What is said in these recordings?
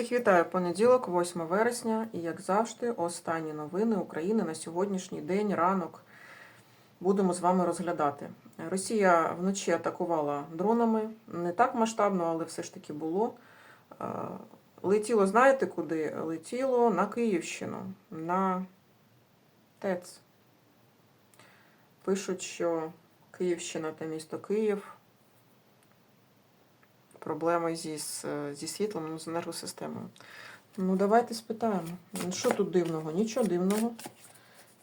Всіх вітаю понеділок, 8 вересня, і як завжди, останні новини України на сьогоднішній день, ранок. Будемо з вами розглядати. Росія вночі атакувала дронами, не так масштабно, але все ж таки було. Е, Летіло, знаєте куди? Летіло на Київщину, на ТЕЦ. Пишуть, що Київщина та місто Київ проблеми зі, зі світлом, ну, з енергосистемою. Ну, давайте спитаємо. Ну, Що тут дивного? Нічого дивного.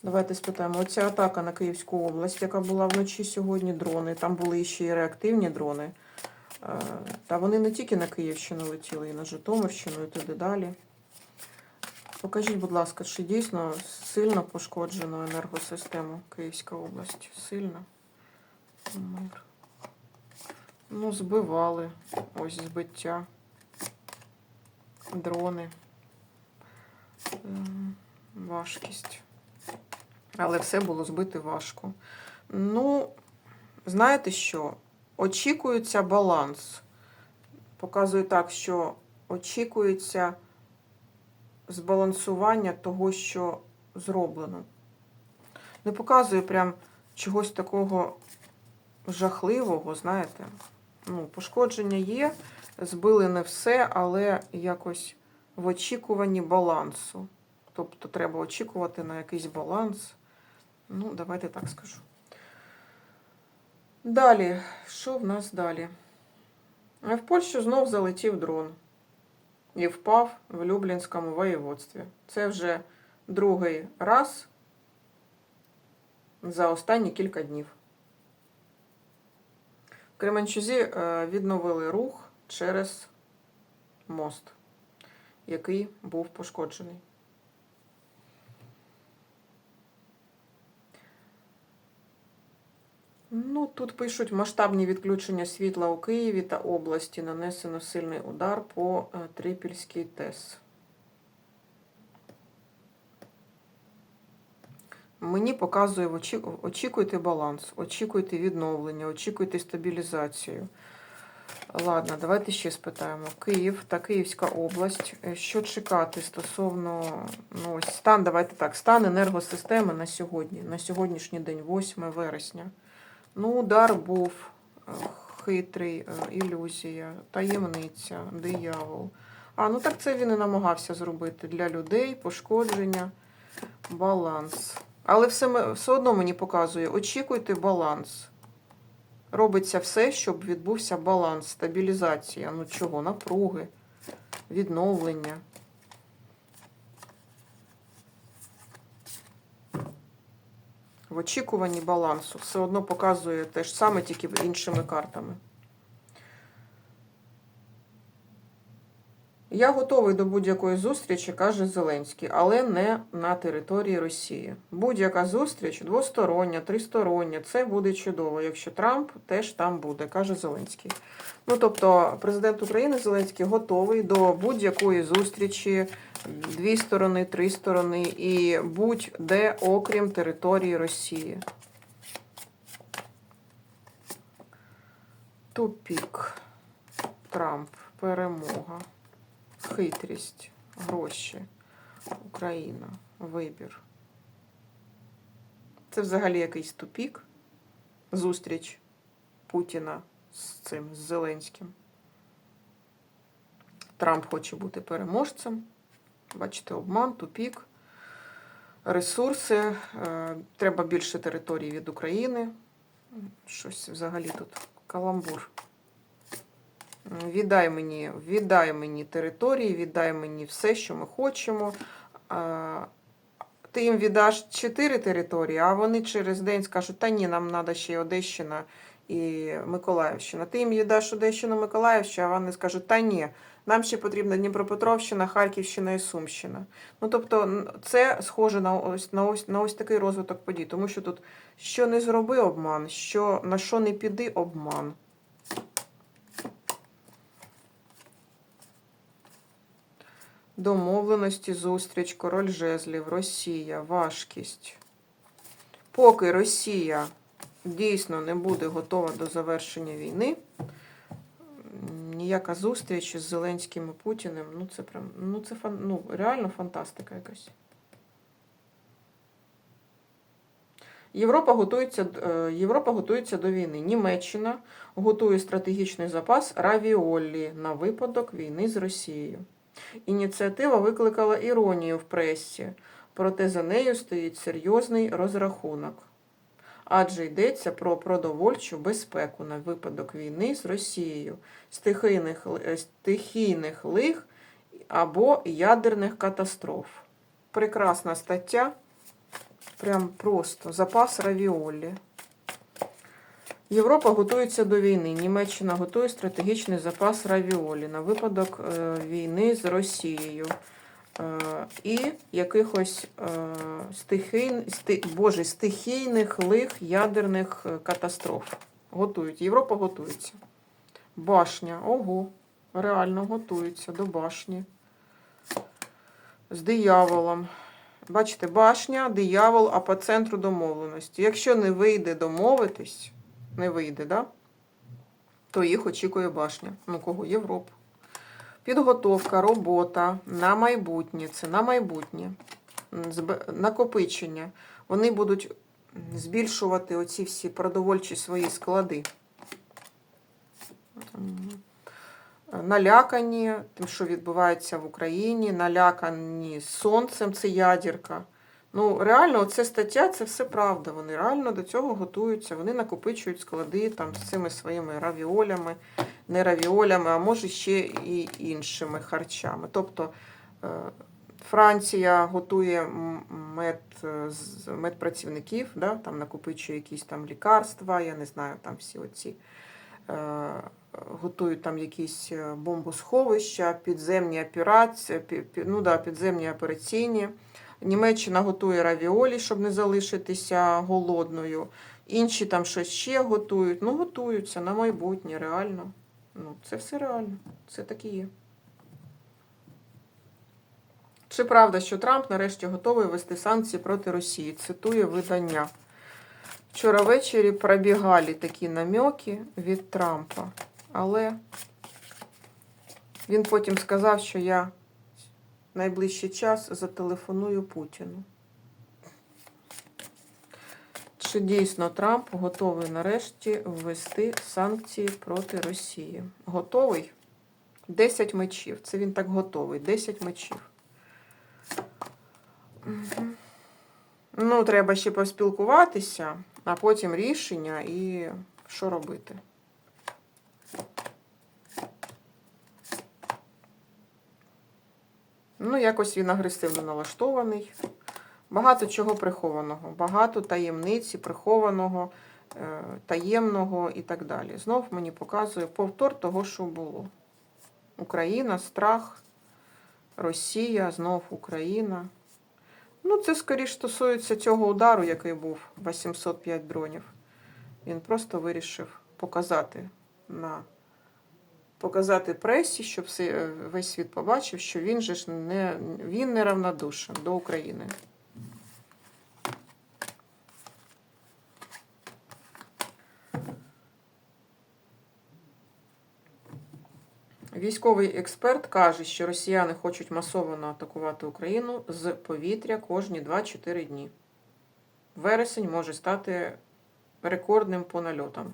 Давайте спитаємо. Оця атака на Київську область, яка була вночі сьогодні, дрони. Там були ще й реактивні дрони. Е, Та вони не тільки на Київщину летіли, і на Житомирщину, і туди далі. Покажіть, будь ласка, чи дійсно сильно пошкоджено енергосистему Київська область? Сильно? Мир. Ну, збивали. Ось збиття. Дрони. Важкість. Але все було збити важко. Ну, знаєте що? Очікується баланс. Показує так, що очікується збалансування того, що зроблено. Не показує прям чогось такого жахливого, знаєте. Ну, пошкодження є, збили не все, але якось в очікуванні балансу. Тобто треба очікувати на якийсь баланс. Ну, давайте так скажу. Далі, що в нас далі? В Польщу знов залетів дрон і впав в Люблінському воєводстві. Це вже другий раз за останні кілька днів. Кременчузі е, відновили рух через мост, який був пошкоджений. Ну, тут пишуть масштабні відключення світла у Києві та області. Нанесено сильний удар по е, Трипільській ТЕС. Мені показує, очікуйте баланс, очікуйте відновлення, очікуйте стабілізацію. Ладно, давайте ще спитаємо. Київ та Київська область. Е, Що чекати стосовно ну, стан, давайте так, стан енергосистеми на сьогодні, на сьогоднішній день, 8 вересня. Ну, удар був е, хитрий, е, ілюзія, таємниця, диявол. А, ну так це він і намагався зробити для людей, пошкодження, баланс. Але все, все одно мені показує, очікуйте баланс. Робиться все, щоб відбувся баланс, стабілізація. Ну чого, напруги, відновлення. В очікуванні балансу. Все одно показує те ж саме, тільки іншими картами. Я готовий до будь-якої зустрічі, каже Зеленський, але не на території Росії. Будь-яка зустріч двостороння, тристороння, це буде чудово. Якщо Трамп теж там буде, каже Зеленський. Ну тобто, президент України Зеленський готовий до будь-якої зустрічі, дві сторони, три сторони і будь-де, окрім території Росії. Тупік. Трамп. Перемога. Хитрість. Гроші. Україна. Вибір. Це взагалі якийсь тупік. Зустріч Путіна з цим з Зеленським. Трамп хоче бути переможцем. Бачите, обман, тупік, ресурси. е, Треба більше території від України. Щось взагалі тут каламбур. Віддай мені, віддай мені території, віддай мені все, що ми хочемо. Ти їм віддаш чотири території, а вони через день скажуть, та ні, нам треба ще й Одещина і Миколаївщина. Ти їм віддаш Одещину, Миколаївщину, а вони скажуть, та ні, нам ще потрібна Дніпропетровщина, Харківщина і Сумщина. Ну, тобто, це схоже на ось, на ось, на ось такий розвиток подій, тому що тут що не зроби обман, що, на що не піди обман. Домовленості, зустріч, король жезлів, Росія, важкість. Поки Росія дійсно не буде готова до завершення війни, ніяка зустріч із Зеленським і Путіним. Ну це прям, ну це фан, ну, реально фантастика якась. Європа готується, е, Європа готується до війни. Німеччина готує стратегічний запас равіолі на випадок війни з Росією. Ініціатива викликала іронію в пресі, проте за нею стоїть серйозний розрахунок. Адже йдеться про продовольчу безпеку на випадок війни з Росією, стихійних, е, стихійних лих або ядерних катастроф. Прекрасна стаття. Прям просто запас равіолі. Європа готується до війни. Німеччина готує стратегічний запас равіолі на випадок е, війни з Росією. Е, і якихось е, стихій, сти, боже, стихійних лих ядерних катастроф. Готують. Європа готується. Башня. Ого. Реально готується до башні. З дияволом. Бачите, башня, диявол, а по центру домовленості. Якщо не вийде домовитись, не вийде, да? то їх очікує башня. Ну, кого? Європу. Підготовка, робота на майбутнє. Це на майбутнє. Накопичення. Вони будуть збільшувати оці всі продовольчі свої склади. Налякані тим, що відбувається в Україні, налякані сонцем, це ядірка. Ну, реально, оце стаття, це все правда. Вони реально до цього готуються. Вони накопичують склади там з цими своїми равіолями, не равіолями, а може ще і іншими харчами. Тобто е, Франція готує мед, е, медпрацівників, да, там накопичує якісь там лікарства, я не знаю, там всі оці. е, Готують там якісь бомбосховища, підземні операції, ну да, підземні операційні. Німеччина готує равіолі, щоб не залишитися голодною. Інші там щось ще готують. Ну, готуються на майбутнє, реально. Ну, це все реально. Це так і є. Чи правда, що Трамп нарешті готовий ввести санкції проти Росії? Цитує видання. Вчора ввечері пробігали такі намеки від Трампа, але він потім сказав, що я найближчий час зателефоную Путіну. Чи дійсно Трамп готовий нарешті ввести санкції проти Росії? Готовий? 10 мечів. Це він так готовий. 10 мечів. Ну, треба ще поспілкуватися, а потім рішення і що робити. Ну, якось він агресивно налаштований. Багато чого прихованого, багато таємниці, прихованого, е, таємного і так далі. Знов мені показує повтор того, що було. Україна, страх, Росія, знов Україна. Ну, це скоріш стосується цього удару, який був 805 дронів. Він просто вирішив показати на показати пресі, щоб е, весь світ побачив, що він же ж не він не равнодушен до України. Військовий експерт каже, що росіяни хочуть масово атакувати Україну з повітря кожні 2-4 дні. Вересень може стати рекордним по нальотам.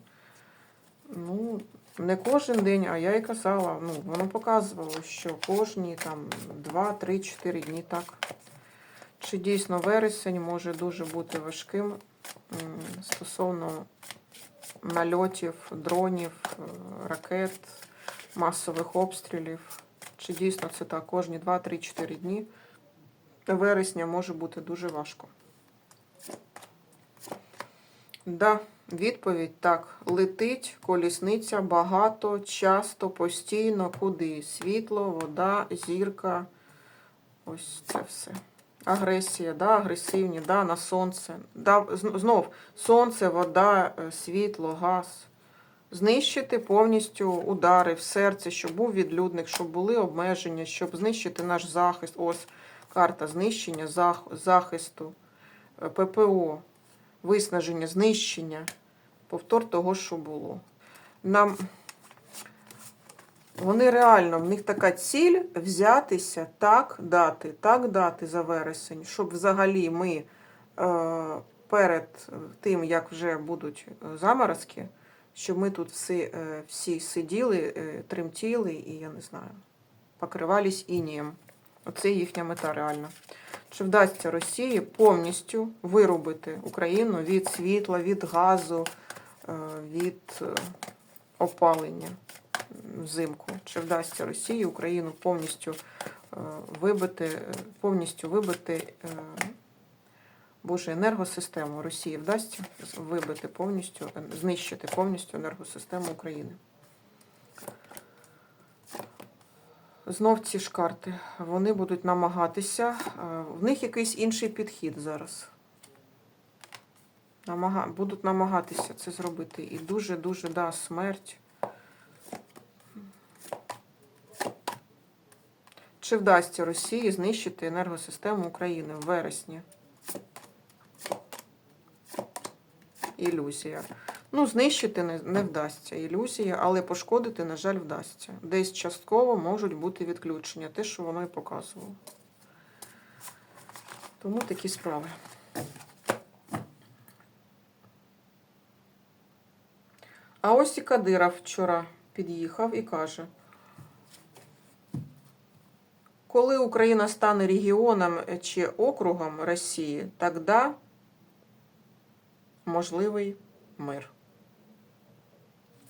Ну, не кожен день, а я і казала, ну, воно показувало, що кожні там 2-3-4 дні так. Чи дійсно вересень може дуже бути важким стосовно нальотів, дронів, е, ракет, масових обстрілів. Чи дійсно це так? Кожні 2-3-4 дні вересня може бути дуже важко. Да, відповідь так. Летить колісниця багато, часто, постійно, куди? Світло, вода, зірка. Ось це все. Агресія, да, агресивні, да, на сонце. Да, знов сонце, вода, е, світло, газ. Знищити повністю удари в серце, щоб був відлюдник, щоб були обмеження, щоб знищити наш захист. Ось карта знищення захисту, е, ППО, виснаження, знищення, повтор того, що було. Нам Вони реально, в них така ціль взятися, так дати, так дати за вересень, щоб взагалі ми е, перед тим, як вже будуть е, заморозки, щоб ми тут всі, е, всі сиділи, е, тремтіли і, я не знаю, покривались інієм. Оце їхня мета реально. Чи вдасться Росії повністю вирубити Україну від світла, від газу, е, від е, опалення взимку? Чи вдасться Росії Україну повністю е, вибити, повністю вибити Боже, енергосистему Росії вдасться вибити повністю, знищити повністю енергосистему України? Знов ці ж карти. Вони будуть намагатися. е, В них якийсь інший підхід зараз. Намага... Будуть намагатися це зробити. І дуже-дуже, да, смерть. Чи вдасться Росії знищити енергосистему України в вересні? Ілюзія. Ну, знищити не, не вдасться ілюзія, але пошкодити, на жаль, вдасться. Десь частково можуть бути відключення, те, що воно і показувало. Тому такі справи. А ось і Кадиров вчора під'їхав і каже, коли Україна стане регіоном чи округом Росії, тоді можливий мир.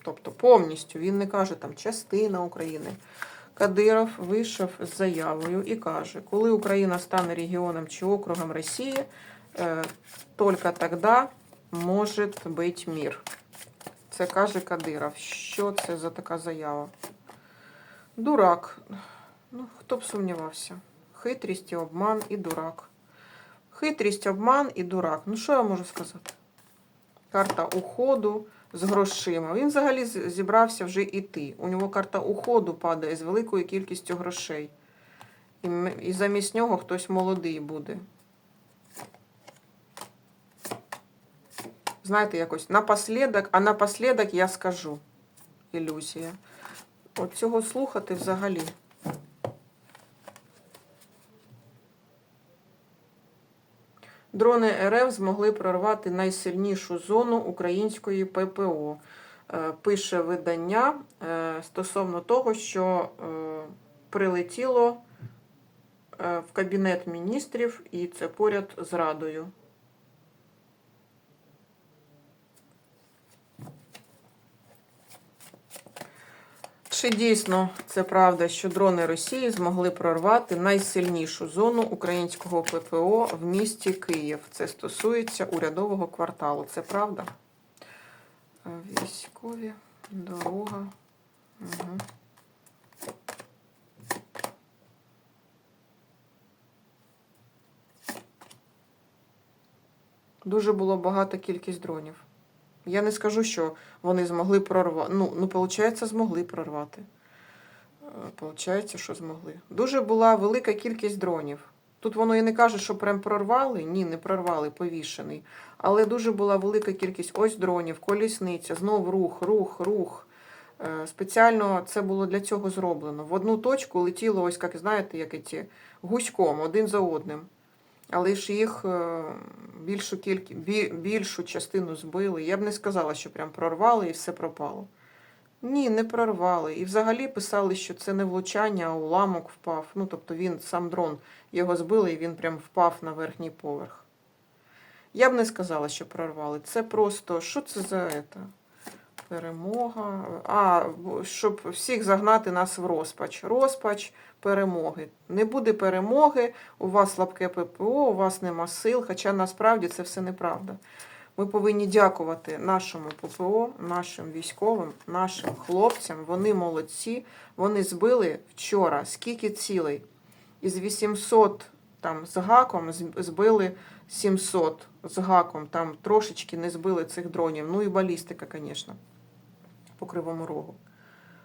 Тобто повністю він не каже там частина України. Кадиров вийшов з заявою і каже, коли Україна стане регіоном чи округом Росії, е, тільки тоді може бути мир. Це каже Кадиров. Що це за така заява? Дурак. Ну, хто б сумнівався? Хитрість, і обман і дурак. Хитрість, обман і дурак. Ну, що я можу сказати? Карта уходу з грошима. Він взагалі зібрався вже йти. У нього карта уходу падає з великою кількістю грошей. І, замість нього хтось молодий буде. Знаєте, якось напослідок, а напослідок я скажу. Ілюзія. От цього слухати взагалі. Дрони РФ змогли прорвати найсильнішу зону української ППО. Е, Пише видання е, стосовно того, що е, прилетіло в кабінет міністрів, і це поряд з Радою. Чи дійсно це правда, що дрони Росії змогли прорвати найсильнішу зону українського ППО в місті Київ? Це стосується урядового кварталу. Це правда? Е, Військові, дорога. Угу. Дуже було багата кількість дронів. Я не скажу, що вони змогли прорвати. Ну, ну, виходить, змогли прорвати. Е, Получається, що змогли. Дуже була велика кількість дронів. Тут воно і не каже, що прям прорвали. Ні, не прорвали, повішений. Але дуже була велика кількість ось дронів, колісниця, знов рух, рух, рух. Е, Спеціально це було для цього зроблено. В одну точку летіло, ось, як знаєте, як ці гуськом, один за одним. Але ж їх е, більшу кількі, більшу частину збили. Я б не сказала, що прям прорвали і все пропало. Ні, не прорвали. І взагалі писали, що це не влучання, а уламок впав. Ну, тобто він, сам дрон, його збили, і він прям впав на верхній поверх. Я б не сказала, що прорвали. Це просто, що це за ета? Перемога. А, щоб всіх загнати нас в розпач. Розпач перемоги. Не буде перемоги, у вас слабке ППО, у вас нема сил, хоча насправді це все неправда. Ми повинні дякувати нашому ППО, нашим військовим, нашим хлопцям. Вони молодці. Вони збили вчора скільки цілей? Із 800 там з гаком збили 700 з гаком. Там трошечки не збили цих дронів. Ну і балістика, звісно, по кривому рогу.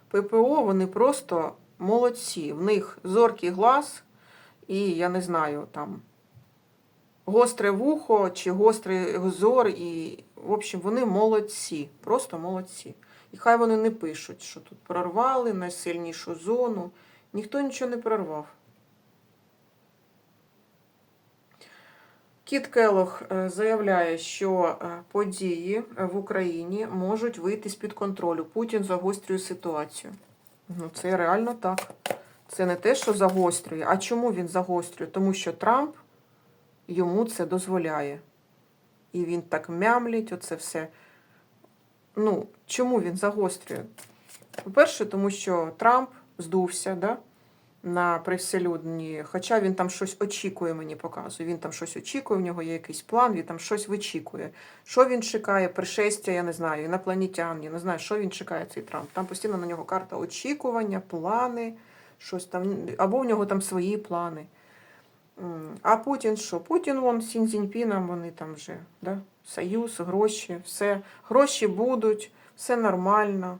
ППО вони просто молодці. В них зоркий глаз, і я не знаю, там гостре вухо чи гострий зор, і, в общем, вони молодці, просто молодці. І хай вони не пишуть, що тут прорвали найсильнішу зону. Ніхто нічого не прорвав. Кіт Келох е, заявляє, що е, події в Україні можуть вийти з-під контролю. Путін загострює ситуацію. Ну, це реально так. Це не те, що загострює. А чому він загострює? Тому що Трамп йому це дозволяє. І він так мямлить, оце все. Ну, чому він загострює? По-перше, тому що Трамп здувся, да? На привселюдні, хоча він там щось очікує, мені показує. Він там щось очікує, в нього є якийсь план, він там щось вичікує. Що він чекає? Пришестя, я не знаю, інопланетян, я не знаю, що він чекає, цей Трамп. Там постійно на нього карта очікування, плани, щось там, або в нього там свої плани. А Путін що? Путін вон Сінзіньпіном, вони там вже, да? союз, гроші, все. Гроші будуть, все нормально.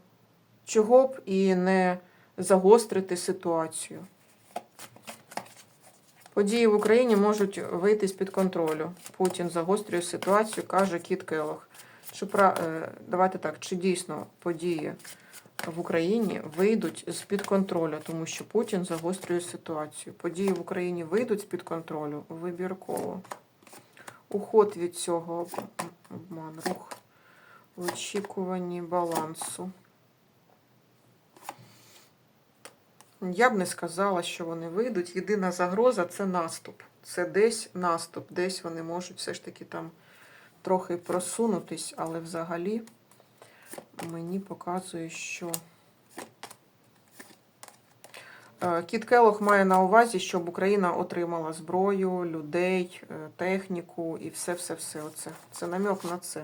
Чого б і не загострити ситуацію. Події в Україні можуть вийти з-під контролю. Путін загострює ситуацію, каже Кіт Келох. Чи е, Давайте так, чи дійсно події в Україні вийдуть з-під контролю, тому що Путін загострює ситуацію. Події в Україні вийдуть з-під контролю вибірково. Уход від цього обман, рух в очікуванні балансу. Я б не сказала, що вони вийдуть. Єдина загроза це наступ. Це десь наступ, десь вони можуть все ж таки там трохи просунутись, але взагалі мені показує, що Е, Кіт Келох має на увазі, щоб Україна отримала зброю, людей, е, техніку і все-все-все. Оце. Це намек на це.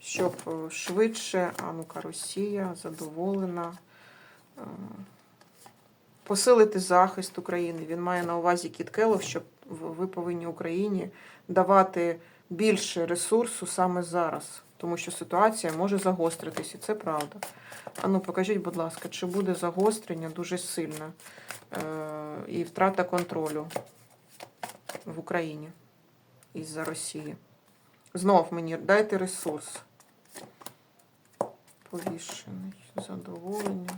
Щоб е, швидше, а ну-ка, Росія задоволена. Посилити захист України. Він має на увазі Кіт Келох, що ви повинні Україні давати більше ресурсу саме зараз, тому що ситуація може загостритись, і це правда. А ну покажіть, будь ласка, чи буде загострення дуже сильне е- і втрата контролю в Україні із-за Росії? Знов мені дайте ресурс. Повішений, задоволення.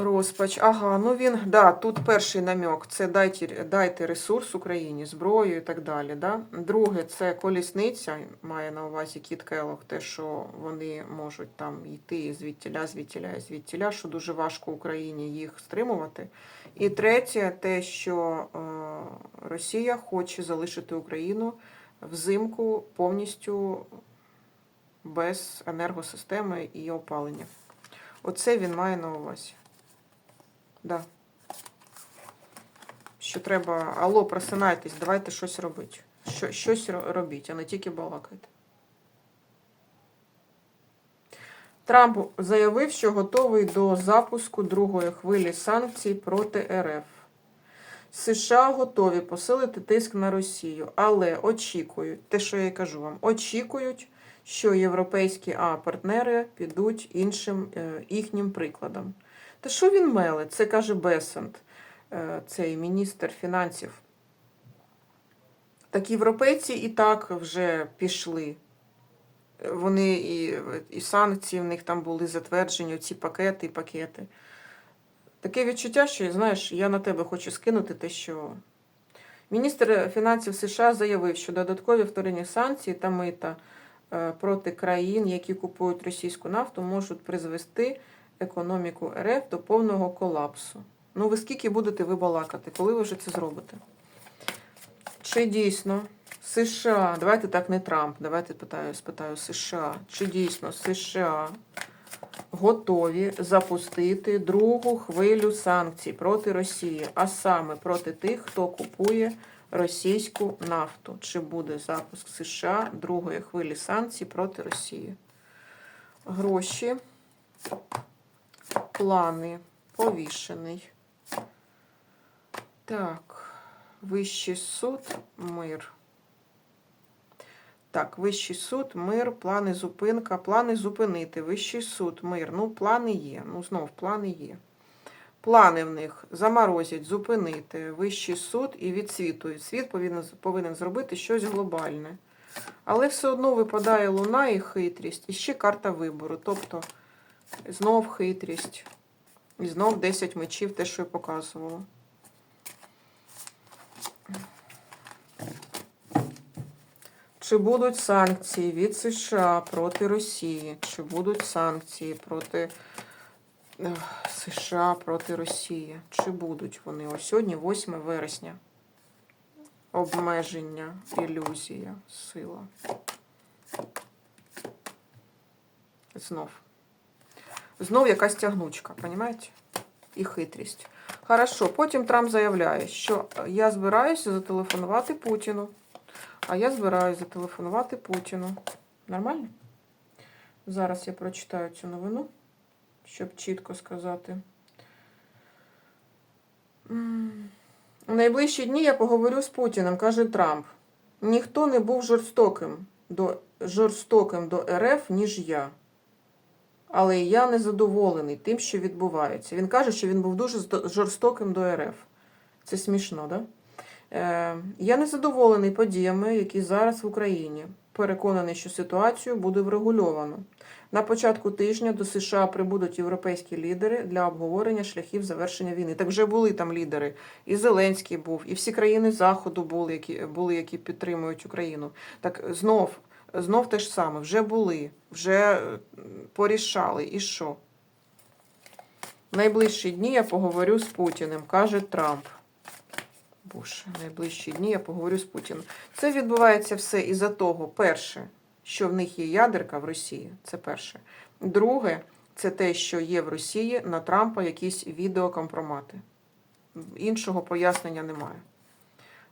Розпач. Ага, ну він, да, тут перший намек. Це дайте, дайте ресурс Україні, зброю і так далі. Да? Друге, це колісниця, має на увазі Кіт Келох, те, що вони можуть там йти звідтіля, звідтіля, звідтіля, що дуже важко Україні їх стримувати. І третє, те, що е, Росія хоче залишити Україну взимку повністю без енергосистеми і опалення. Оце він має на увазі. Да. Що треба, алло, просинайтесь, давайте щось робити. Що, щось робіть, а не тільки балакайте. Трамп заявив, що готовий до запуску другої хвилі санкцій проти РФ. США готові посилити тиск на Росію, але очікують, те, що я й кажу вам, очікують, що європейські а, партнери підуть іншим е, їхнім прикладом. Та що він меле? Це каже Бесент, е, цей міністр фінансів. Так європейці і так вже пішли. Вони і, і санкції в них там були затверджені, ці пакети і пакети. Таке відчуття, що, знаєш, я на тебе хочу скинути те, що міністр фінансів США заявив, що додаткові вторинні санкції та мита е, проти країн, які купують російську нафту, можуть призвести економіку РФ до повного колапсу. Ну, ви скільки будете ви балакати, коли ви вже це зробите? Чи дійсно США, давайте так не Трамп, давайте питаю, спитаю США, чи дійсно США готові запустити другу хвилю санкцій проти Росії, а саме проти тих, хто купує російську нафту? Чи буде запуск США другої хвилі санкцій проти Росії? Гроші плани повішений. Так, вищий суд, мир. Так, вищий суд, мир, плани зупинка, плани зупинити, вищий суд, мир. Ну, плани є. Ну, знов плани є. Плани в них заморозять, зупинити, вищий суд і відсвітують. Світ повинен, повинен зробити щось глобальне. Але все одно випадає луна і хитрість, і ще карта вибору. Тобто знов хитрість. І знов 10 мечів, те, що я показувала. Чи будуть санкції від США проти Росії? Чи будуть санкції проти США проти Росії? Чи будуть вони? Ось сьогодні 8 вересня. Обмеження, ілюзія, сила. Знов. Знов якась тягнучка, розумієте? І хитрість. Хорошо, потім Трамп заявляє, що я збираюся зателефонувати Путіну. А я збираюся зателефонувати Путіну. Нормально? Зараз я прочитаю цю новину, щоб чітко сказати. У найближчі дні я поговорю з Путіним, каже Трамп. Ніхто не був жорстоким до, жорстоким до РФ, ніж я. Але я не задоволений тим, що відбувається. Він каже, що він був дуже жорстоким до РФ. Це смішно. Да? Е, Я не задоволений подіями, які зараз в Україні. Переконаний, що ситуацію буде врегульовано. На початку тижня до США прибудуть європейські лідери для обговорення шляхів завершення війни. Так вже були там лідери. І Зеленський був, і всі країни Заходу були, які, були, які підтримують Україну. Так знов, знов те ж саме, вже були, вже е, порішали. І що? Найближчі дні я поговорю з Путіним, каже Трамп. Боже, найближчі дні я поговорю з Путіним. Це відбувається все із-за того, перше, що в них є ядерка в Росії. Це перше. Друге, це те, що є в Росії на Трампа якісь відеокомпромати. Іншого пояснення немає.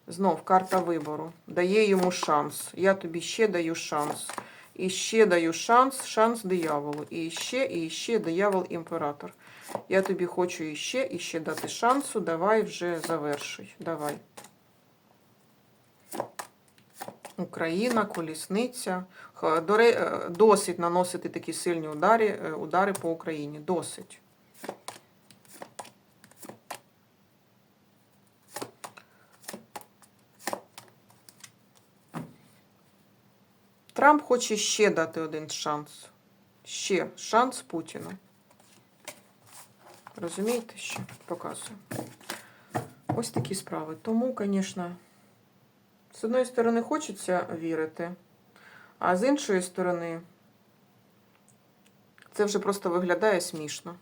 Знов карта вибору. Дає йому шанс. Я тобі ще даю шанс. І ще даю шанс, шанс дияволу. І ще, і ще диявол імператор. Я тобі хочу іще, іще дати шансу. Давай вже завершуй. Давай. Україна, колісниця. Е, Досить наносити такі сильні удари, е, удари по Україні. Досить. Трамп хоче ще дати один шанс. Ще шанс Путіну. Розумієте, що показую? Ось такі справи. Тому, звісно, з одної сторони хочеться вірити, а з іншої сторони, це вже просто виглядає смішно.